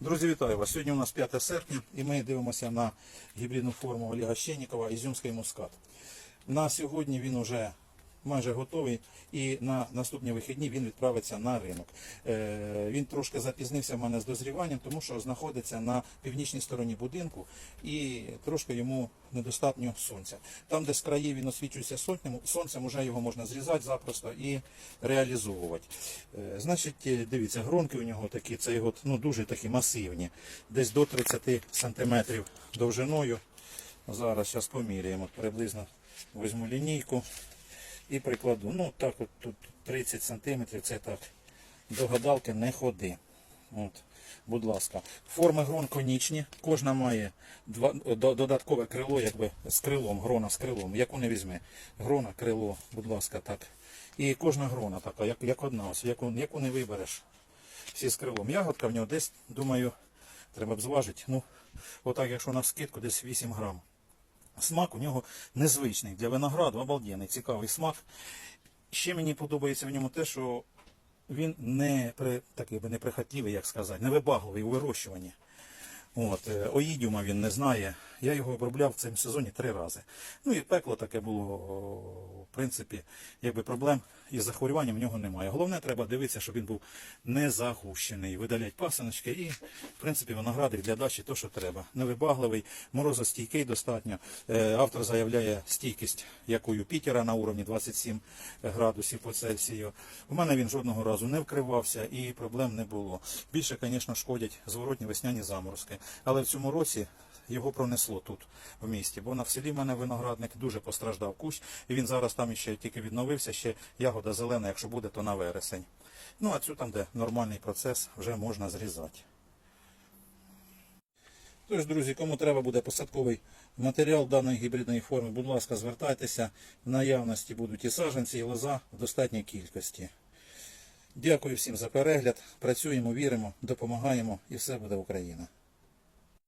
Друзі, вітаю вас. Сьогодні у нас 5 серпня і ми дивимося на гібридну форму Оліга Щенікова Ізюмський мускат. На сьогодні він вже майже готовий і на наступні вихідні він відправиться на ринок. Е, він трошки запізнився в мене з дозріванням, тому що знаходиться на північній стороні будинку і трошки йому недостатньо сонця. Там, де з країв він освічується сонцем, сонцем вже його можна зрізати запросто і реалізовувати. Е, Значить, е, дивіться, гронки у нього такі, це його ну, дуже такі масивні, десь до 30 сантиметрів довжиною. Зараз зараз поміряємо приблизно візьму лінійку і прикладу. Ну так от тут 30 сантиметрів, це так. До гадалки не ходи. От, будь ласка. Форми грон конічні. Кожна має два, додаткове крило, якби з крилом, грона з крилом. Яку не візьми. Грона, крило, будь ласка, так. І кожна грона така, як, як одна, ось, яку, яку не вибереш. Всі з крилом. Ягодка в нього десь, думаю, треба б зважити. Ну, отак, якщо на скидку, десь 8 грам. Смак у нього незвичний. Для винограду обалденний, цікавий смак. Ще мені подобається в ньому те, що він не при, такий би неприхотливий, як сказати, невибагливий у вирощуванні. От, е, оїдіума він не знає. Я його обробляв в цьому сезоні три рази. Ну і пекло таке було, в принципі, якби проблем із захворюванням в нього немає. Головне, треба дивитися, щоб він був не загущений. Видалять пасиночки і, в принципі, виногради для дачі то, що треба. Невибагливий, морозостійкий достатньо. Е, Автор заявляє стійкість, як у Юпітера на уровні 27 градусів по Цельсію. У мене він жодного разу не вкривався і проблем не було. Більше, звісно, шкодять зворотні весняні заморозки. Але в цьому році його пронесло тут, в місті. Бо на в селі в мене виноградник дуже постраждав кущ, і він зараз там ще тільки відновився, ще ягода зелена, якщо буде, то на вересень. Ну а цю там, де нормальний процес, вже можна зрізати. Тож, друзі, кому треба буде посадковий матеріал даної гібридної форми, будь ласка, звертайтеся. В наявності будуть і саджанці, і лоза в достатній кількості. Дякую всім за перегляд. Працюємо, віримо, допомагаємо і все буде Україна.